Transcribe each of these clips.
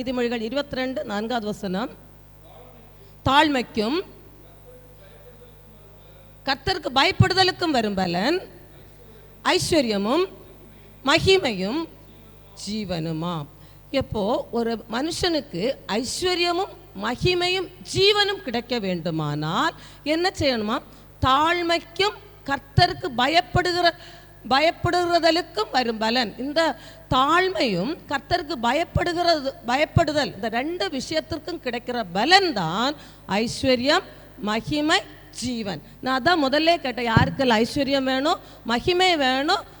நீதிமொழிகள் இருபத்தி ரெண்டு நான்காவது வசனம். தாழ்மைக்கும் கத்தருக்கு பயப்படுதலுக்கும் வரும் பலன் ஐஸ்வர்யமும் மகிமையும் ஜீவனுமா எப்போ? ஒரு மனுஷனுக்கு ஐஸ்வர்யமும் மகிமையும் ஜீவனும் கிடைக்க வேண்டுமானால் என்ன செய்யணுமா? தாழ்மைக்கும் கர்த்தருக்கு பயப்படுகிற பயப்படுகிறதலுக்கும் வரும் பலன். இந்த தாழ்மையும் கர்த்தருக்கு பயப்படுகிறது பயப்படுதல் இந்த ரெண்டு விஷயத்திற்கும் கிடைக்கிற பலன் தான் ஐஸ்வர்யம் மகிமை ஜீவன். நான் அதான் முதல்ல கேட்டேன் யாருக்கெல்லாம் ஐஸ்வர்யம் வேணும் மகிமை வேணும்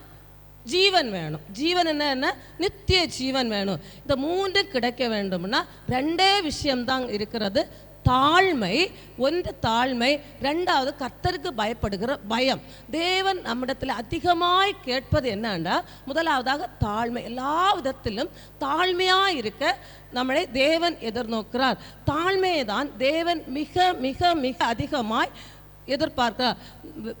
ஜீவன் வேணும். ஜீவன் என்ன என்ன? நித்திய ஜீவன் வேணும். இந்த மூன்று கிடைக்க வேண்டும்னா ரெண்டே விஷயம்தான் இருக்கிறது. தாழ்மை ஒன்று தாழ்மை ரெண்டாவது கர்த்தருக்கு பயப்படுகிற பயம். தேவன் நம்மிடத்தில் அதிகமாய் கேட்பது என்னன்னா முதலாவதாக தாழ்மை. எல்லா விதத்திலும் தாழ்மையாக இருக்க நம்மளை தேவன் எதிர்நோக்கிறார். தாழ்மையை தான் தேவன் மிக மிக மிக அதிகமாய் எதிர்பார்க்கிறார்.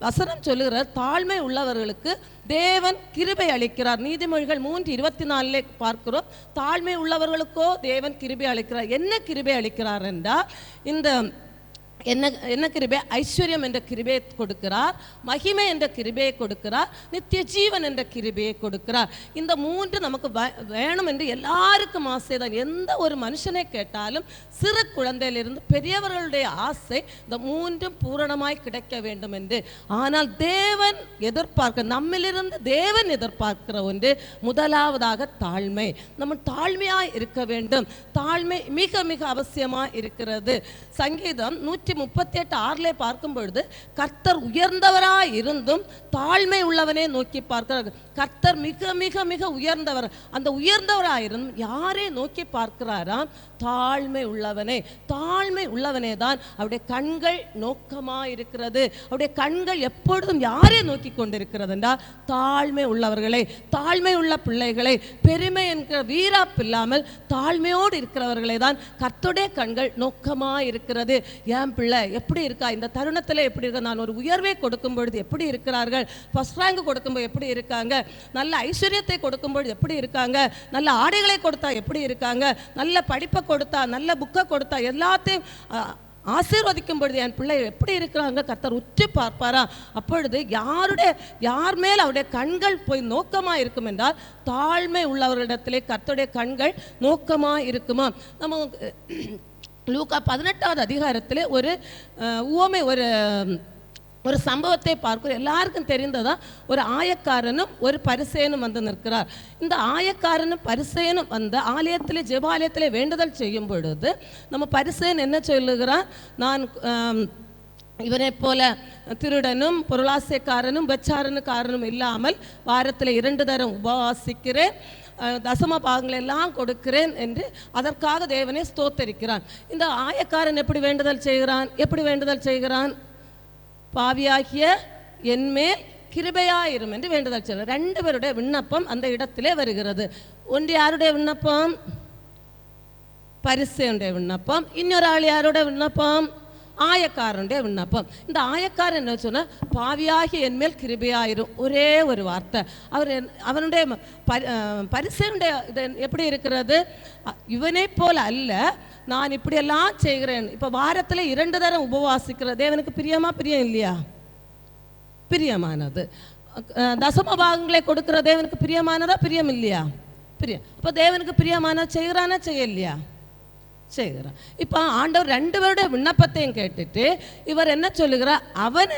வசனம் சொல்லுகிற தாழ்மை உள்ளவர்களுக்கு தேவன் கிருபை அளிக்கிறார். நீதிமொழிகள் மூன்று இருபத்தி நாலிலே பார்க்கிறோம். தாழ்மை உள்ளவர்களுக்கோ தேவன் கிருபை அளிக்கிறார். என்ன கிருபை அளிக்கிறார் என்றால் இந்த என்ன என்ன கிருபை? ஐஸ்வர்யம் என்ற கிருபையை கொடுக்கிறார். மகிமை என்ற கிருபையை கொடுக்கிறார். நித்திய ஜீவன் என்ற கிருபையை கொடுக்கிறார். இந்த மூன்று நமக்கு வேணும் என்று எல்லாருக்கும் ஆசை தான். எந்த ஒரு மனுஷனை கேட்டாலும் சிறு குழந்தையிலிருந்து பெரியவர்களுடைய ஆசை இந்த மூன்றும் பூரணமாய் கிடைக்க வேண்டும் என்று. ஆனால் தேவன் எதிர்பார்க்க நம்மிலிருந்து தேவன் எதிர்பார்க்கிற ஒன்று முதலாவதாக தாழ்மை. நம்ம தாழ்மையாய் இருக்க வேண்டும். தாழ்மை மிக மிக அவசியமாக இருக்கிறது. சங்கீதம் நூற்றி முப்பத்தி எட்டு ஆறிலே பார்க்கும் பொழுது கர்த்தர் உயர்ந்தவராக இருந்தும் தாழ்மை உள்ளவனே நோக்கி பார்க்கிறார். கர்த்தர் மிக மிக மிக உயர்ந்தவர். அந்த உயர்ந்தவராக இருந்தும் யாரே நோக்கி பார்க்கிறாராம் தாழ்மை உள்ளவனே. தாழ்மை உள்ளவனே தான் அவருடைய கண்கள் நோக்கமாக இருக்கிறது அவருடைய கண்கள் எப்பொழுதும் யாரே நோக்கி கொண்டிருக்கிறது என்றால் தாழ்மை உள்ளவர்களை. தாழ்மை உள்ள பிள்ளைகளை பெருமை என்கிற வீராப்பு இல்லாமல் தாழ்மையோடு இருக்கிறவர்களை தான் கர்த்தருடைய கண்கள் நோக்கமாக இருக்கிறது ஏன் பிள்ளை எப்படி இருக்கா? இந்த தருணத்தில் எப்படி இருக்கா? நான் ஒரு உயர்வை கொடுக்கும் பொழுது எப்படி இருக்கிறார்கள்? ஃபஸ்ட் ரேங்க் கொடுக்கும்போது எப்படி இருக்காங்க? நல்ல ஐஸ்வர்யத்தை கொடுக்கும்பொழுது எப்படி இருக்காங்க? நல்ல ஆடைகளை கொடுத்தா எப்படி இருக்காங்க? நல்ல படிப்பை கொடுத்தா நல்ல புக்கை கொடுத்தா எல்லாத்தையும் ஆசீர்வதிக்கும் பொழுது என் பிள்ளை எப்படி இருக்கிறாங்க? கர்த்தர் உற்று பார்ப்பாரா? அப்பொழுது யாருடைய யார் மேல் அவருடைய கண்கள் போய் நோக்கமாக இருக்கும் என்றால் தாழ்மை உள்ளவர்களிடத்திலே கர்த்தருடைய கண்கள் நோக்கமாக இருக்குமா? நம்ம லூக்கா பதினெட்டாவது அதிகாரத்தில் ஒரு உவமை ஒரு ஒரு சம்பவத்தை பார்க்கிறோம் எல்லாருக்கும் தெரிந்ததா ஒரு ஆயக்காரனும் ஒரு பரிசேனும் வந்து நிற்கிறார். இந்த ஆயக்காரனும் பரிசேனும் வந்து ஆலயத்தில் ஜெபாலயத்தில் வேண்டுதல் செய்யும் பொழுது நம்ம பரிசேன் என்ன சொல்லுகிறான் நான் இவனை போல திருடனும் பொருளாசைக்காரனும் வெச்சாரனுக்காரனும் இல்லாமல் வாரத்தில் இரண்டு தரம் உபவாசிக்கிறேன். தசம பாகங்கள் எல்லாம் கொடுக்கிறேன் என்று அதற்காக தேவனை ஸ்தோத்தரிக்கிறான். இந்த ஆயக்காரன் எப்படி வேண்டுதல் செய்கிறான்? எப்படி வேண்டுதல் செய்கிறான்? பாவியாகிய என்மேல் கிருபையாயிரும் என்று வேண்டுதல் செய்கிறார் ரெண்டு பேருடைய விண்ணப்பம் அந்த இடத்திலே வருகிறது. ஒன்று யாருடைய விண்ணப்பம்? பரிசையுடைய விண்ணப்பம். இன்னொரு ஆள் யாருடைய விண்ணப்பம்? ஆயக்காரனுடைய விண்ணப்பம். இந்த ஆயக்காரன் என்ன சொன்னால் பாவியாகி என்மேல் கிருபியாயிரும் ஒரே ஒரு வார்த்தை. அவர் அவனுடைய பரிசனுடைய பரி- இது எப்படி இருக்கிறது? இவனை இவனைப் அல்ல நான் இப்படியெல்லாம் செய்கிறேன். இப்போ வாரத்தில் இரண்டு தரம் உபவாசிக்கிற தேவனுக்கு பிரியமா பிரியம் இல்லையா? பிரியமானது. தசம பாகங்களை கொடுக்கிற தேவனுக்கு பிரியமானதா பிரியம் இல்லையா? பிரியம். அப்போ தேவனுக்கு பிரியமான செய்கிறானா செய்யலையா? செய்கிறார். இப்போ ஆண்டவர் ரெண்டு பேருடைய விண்ணப்பத்தையும் கேட்டுட்டு இவர் என்ன சொல்லுகிறார்? அவன்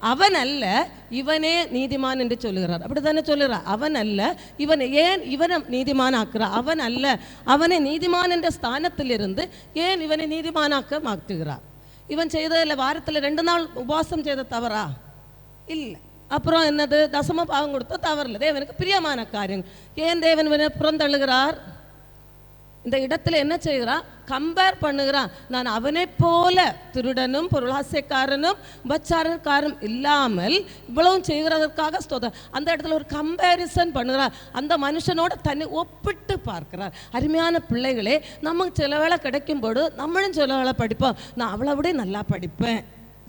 அவன் அல்ல இவனே நீதிமான் என்று சொல்லுகிறார். அப்படி தானே சொல்லுகிறார்? அவன் அல்ல இவன் ஏன் இவனை நீதிமான் ஆக்குறார் அவன் அல்ல அவனை நீதிமான் என்ற ஸ்தானத்திலிருந்து ஏன் இவனை நீதிமானாக்க மாற்றுகிறார்? இவன் செய்ததில் வாரத்தில் ரெண்டு நாள் உபவாசம் செய்த தவறா? இல்லை. அப்புறம் என்னது? தசம பாவம் கொடுத்த தவறில்லை. தேவனுக்கு பிரியமான காரியம் ஏன் தேவன் இவனை புறந்தள்ளுகிறார்? இந்த இடத்துல என்ன செய்கிறான்? கம்பேர் பண்ணுகிறான். நான் அவனை போல திருடனும் பொருளாசைக்காரனும் உபச்சாரக்காரனும் இல்லாமல் இவ்வளவும் செய்கிறதற்காக ஸ்தோத அந்த இடத்துல ஒரு கம்பேரிசன் பண்ணுகிறார் அந்த மனுஷனோட தன்னை ஒப்பிட்டு பார்க்கிறார். அருமையான பிள்ளைகளே நமக்கு சில வேலை கிடைக்கும்போது நம்மளும் சில வேலை படிப்போம். நான் அவளை விட நல்லா படிப்பேன்.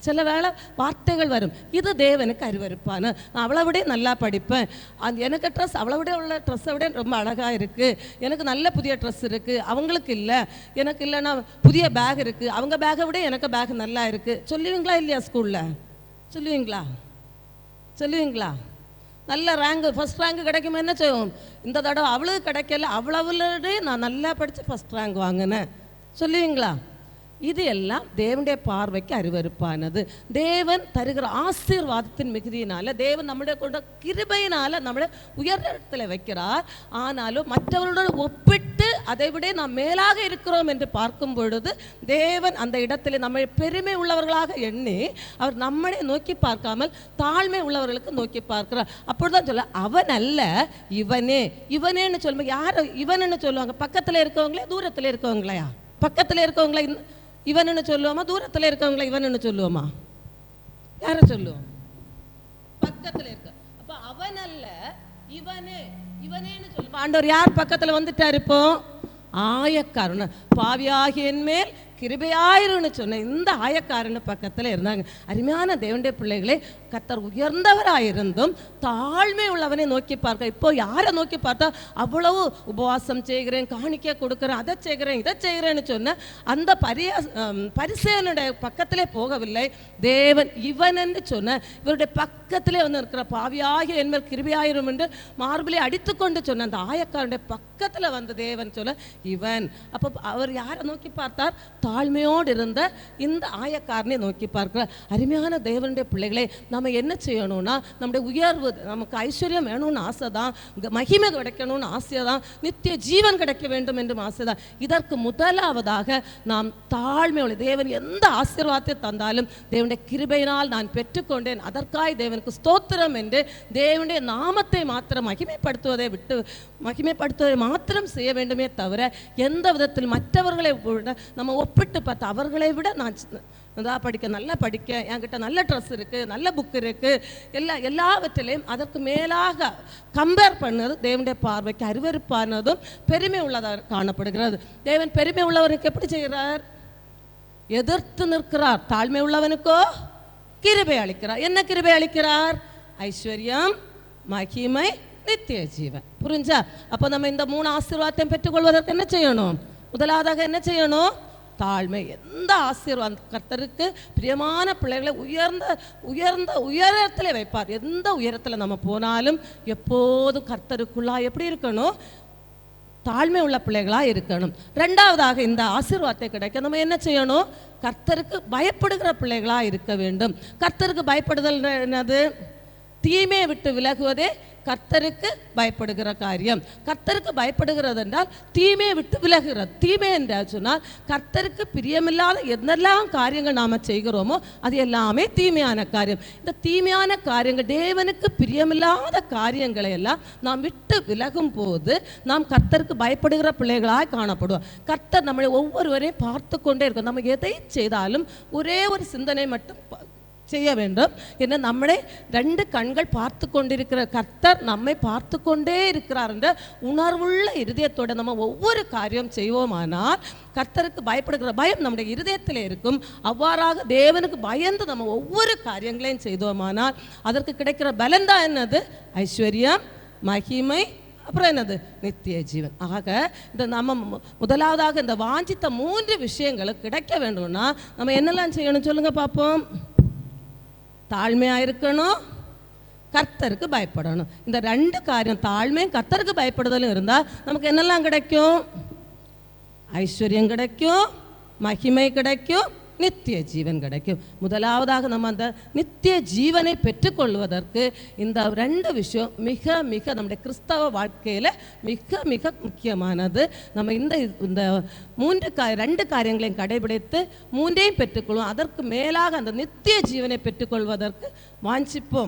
சில வேளை வார்த்தைகள் வரும். இது தேவனுக்கு அருவருப்பான நான் அவளை விட நல்லா படிப்பேன். அந்த எனக்கு ட்ரெஸ் அவளை விட உள்ள ட்ரெஸ்ஸை விட ரொம்ப அழகாக இருக்குது எனக்கு நல்ல புதிய ட்ரெஸ் இருக்குது அவங்களுக்கு இல்லை. எனக்கு இல்லைன்னா புதிய பேக் இருக்குது அவங்க பேக்கை விட எனக்கு பேக் நல்லா இருக்குது சொல்லுவீங்களா இல்லையா ஸ்கூலில் சொல்லுவீங்களா? சொல்லுவீங்களா? நல்ல ரேங்கு ஃபஸ்ட் ரேங்க் கிடைக்குமா என்ன செய்வோம்? இந்த தடவை அவளுக்கு கிடைக்கல. அவ்வளவுலடே நான் நல்லா படித்து ஃபர்ஸ்ட் ரேங்க் வாங்கினேன். சொல்லுவீங்களா? இது எல்லாம் தேவனுடைய பார்வைக்கு அருவருப்பானது தேவன் தருகிற ஆசீர்வாதத்தின் மிகுதியினால தேவன் நம்முடைய கொண்ட கிருபையினால நம்மளை உயர்ந்த வைக்கிறார். ஆனாலும் மற்றவர்களோடு ஒப்பிட்டு அதை விட நாம் மேலாக இருக்கிறோம் என்று பார்க்கும் பொழுது தேவன் அந்த இடத்துல நம்மை பெருமை உள்ளவர்களாக எண்ணி அவர் நம்மளை நோக்கி பார்க்காமல் தாழ்மை உள்ளவர்களுக்கு நோக்கி பார்க்கிறார். அப்பொழுதுதான் சொல்ல அவன் அல்ல இவனே. இவனேன்னு சொல்லுவாங்க யார் இவனுன்னு சொல்லுவாங்க? பக்கத்தில் இருக்கவங்களே தூரத்தில் இருக்கவங்களையா? பக்கத்தில் இருக்கவங்கள இவனுன்னு சொல்லுவோமா? தூரத்தில் இருக்கவங்கள இவனுன்னு சொல்லுவோமா? யாரை சொல்லுவோம்? பக்கத்தில் இருக்க. அப்ப அவன் அல்ல இவனே இவனேன்னு சொல்லுவோம். ஆண்டவர் யார் பக்கத்தில் வந்துட்டார் இப்போ? ஆயக்காரன். பாவியாகியன் மேல் கிருபையாயிருன்னு சொன்ன இந்த ஆயக்காரன் பக்கத்தில் இருந்தாங்க. அருமையான தேவனுடைய பிள்ளைகளே கத்தர் உயர்ந்தவராயிருந்தும் தாழ்மை உள்ளவனை நோக்கி பார்க்க. இப்போ யாரை நோக்கி பார்த்தா அவ்வளவு உபவாசம் செய்கிறேன் காணிக்க கொடுக்குறேன் அதை செய்கிறேன் இதை செய்கிறேன்னு சொன்ன அந்த பரிய பரிசேனுடைய பக்கத்திலே போகவில்லை. தேவன் இவன் என்று சொன்ன இவருடைய பக்கத்திலே வந்து இருக்கிற பாவியாகிய என்மேல் கிருபியாயிரும் என்று மார்பிலே அடித்துக்கொண்டு சொன்ன அந்த ஆயக்காரனுடைய பக்கத்தில் வந்து தேவன் சொல்ல இவன். அப்போ அவர் யாரை நோக்கி பார்த்தார்? தாழ்மையோடு இருந்த இந்த ஆயக்காரனை நோக்கி பார்க்கிறார். அருமையான தேவனுடைய பிள்ளைகளே நம்ம என்ன செய்யணும்னா நம்முடைய உயர்வு நமக்கு ஐஸ்வர்யம் வேணும்னு ஆசை தான் மகிமை கிடைக்கணும்னு ஆசை தான் நித்திய ஜீவன் கிடைக்க வேண்டும் என்றும் ஆசை தான் இதற்கு முதலாவதாக நாம் தாழ்மையோட தேவன் எந்த ஆசீர்வாதத்தை தந்தாலும் தேவனுடைய கிருபையினால் நான் பெற்றுக்கொண்டேன். அதற்காய் தேவனுக்கு ஸ்தோத்திரம் என்று தேவனுடைய நாமத்தை மாத்திரம் மகிமைப்படுத்துவதை விட்டு மகிமைப்படுத்துவதை மாத்திரம் செய்ய வேண்டுமே தவிர எந்த விதத்தில் மற்றவர்களை நம்ம நம்ம ஒப்பிட்டு பார்த்து அவர்களை விட நான் சி- படிக்க நல்லா படிக்க என்கிட்ட நல்ல ட்ரெஸ் இருக்குது நல்ல புக் இருக்குது எல்லா எல்லாவற்றிலையும் அதற்கு மேலாக கம்பேர் பண்ணது தேவனுடைய பார்வைக்கு அறிவறுப்பானதும் பெருமை உள்ளதாக காணப்படுகிறது. தேவன் பெருமை உள்ளவருக்கு எப்படி செய்கிறார்? எதிர்த்து நிற்கிறார். தாழ்மை உள்ளவனுக்கோ கிருபை அளிக்கிறார். என்ன கிருபை அளிக்கிறார்? ஐஸ்வர்யம் மகிமை நித்திய ஜீவன். புரிஞ்சா? அப்போ நம்ம இந்த மூணு ஆசீர்வாதத்தையும் பெற்றுக்கொள்வதற்கு என்ன செய்யணும்? முதலாவதாக என்ன செய்யணும்? தாழ்மை. எந்த ஆசீர்வாதம்? கர்த்தருக்கு பிரியமான பிள்ளைகளை உயர்ந்த உயர்ந்த உயரத்தில் வைப்பார். எந்த உயரத்தில் நம்ம போனாலும் எப்போதும் கர்த்தருக்குள்ளா எப்படி இருக்கணும்? தாழ்மை உள்ள பிள்ளைகளாக இருக்கணும். ரெண்டாவதாக இந்த ஆசீர்வாதத்தை கிடைக்க நம்ம என்ன செய்யணும்? கர்த்தருக்கு பயப்படுகிற பிள்ளைகளாக இருக்க வேண்டும். கர்த்தருக்கு பயப்படுதல் என்னது? தீமையை விட்டு விலகுவதே கர்த்தருக்கு பயப்படுகிற காரியம். கர்த்தருக்கு பயப்படுகிறது என்றால் தீமையை விட்டு விலகுகிறது தீமை என்றால் சொன்னால் கர்த்தருக்கு பிரியமில்லாத என்னெல்லாம் காரியங்கள் நாம் செய்கிறோமோ அது எல்லாமே தீமையான காரியம். இந்த தீமையான காரியங்கள் தேவனுக்கு பிரியமில்லாத காரியங்களை எல்லாம் நாம் விட்டு விலகும் போது நாம் கர்த்தருக்கு பயப்படுகிற பிள்ளைகளாக காணப்படுவோம். கர்த்தர் நம்மளை ஒவ்வொருவரையும் பார்த்து கொண்டே இருக்கும் நம்ம எதை செய்தாலும் ஒரே ஒரு சிந்தனை மட்டும் செய்ய வேண்டும் என்ன நம்மளே ரெண்டு கண்கள் பார்த்து கொண்டிருக்கிற கர்த்தர் நம்மை பார்த்து கொண்டே இருக்கிறார் என்ற உணர்வுள்ள இருதயத்தோட நம்ம ஒவ்வொரு காரியம் செய்வோமானால் கர்த்தருக்கு பயப்படுகிற பயம் நம்முடைய இருதயத்தில் இருக்கும். அவ்வாறாக தேவனுக்கு பயந்து நம்ம ஒவ்வொரு காரியங்களையும் செய்தோமானால் அதற்கு கிடைக்கிற பலன் தான் என்னது? ஐஸ்வர்யம் மகிமை அப்புறம் என்னது? நித்திய ஜீவன். ஆக இந்த நம்ம முதலாவதாக இந்த வாஞ்சித்த மூன்று விஷயங்களும் கிடைக்க வேண்டும்னா நம்ம என்னெல்லாம் செய்யணும் சொல்லுங்கள் பார்ப்போம். தாழ்மையாக இருக்கணும். கர்த்தருக்கு பயப்படணும். இந்த ரெண்டு காரியம் தாழ்மையும் கர்த்தருக்கு பயப்படுதலும் இருந்தால் நமக்கு என்னெல்லாம் கிடைக்கும்? ஐஸ்வர்யம் கிடைக்கும். மகிமை கிடைக்கும். நித்திய ஜீவன் கிடைக்கும். முதலாவதாக நம்ம அந்த நித்திய ஜீவனை பெற்றுக்கொள்வதற்கு இந்த ரெண்டு விஷயம் மிக மிக நம்முடைய கிறிஸ்தவ வாழ்க்கையில் மிக மிக முக்கியமானது. நம்ம இந்த இந்த மூன்று கா ரெண்டு காரியங்களையும் கடைபிடித்து மூன்றையும் பெற்றுக்கொள்வோம். அதற்கு மேலாக அந்த நித்திய ஜீவனை பெற்றுக்கொள்வதற்கு வாஞ்சிப்போம்.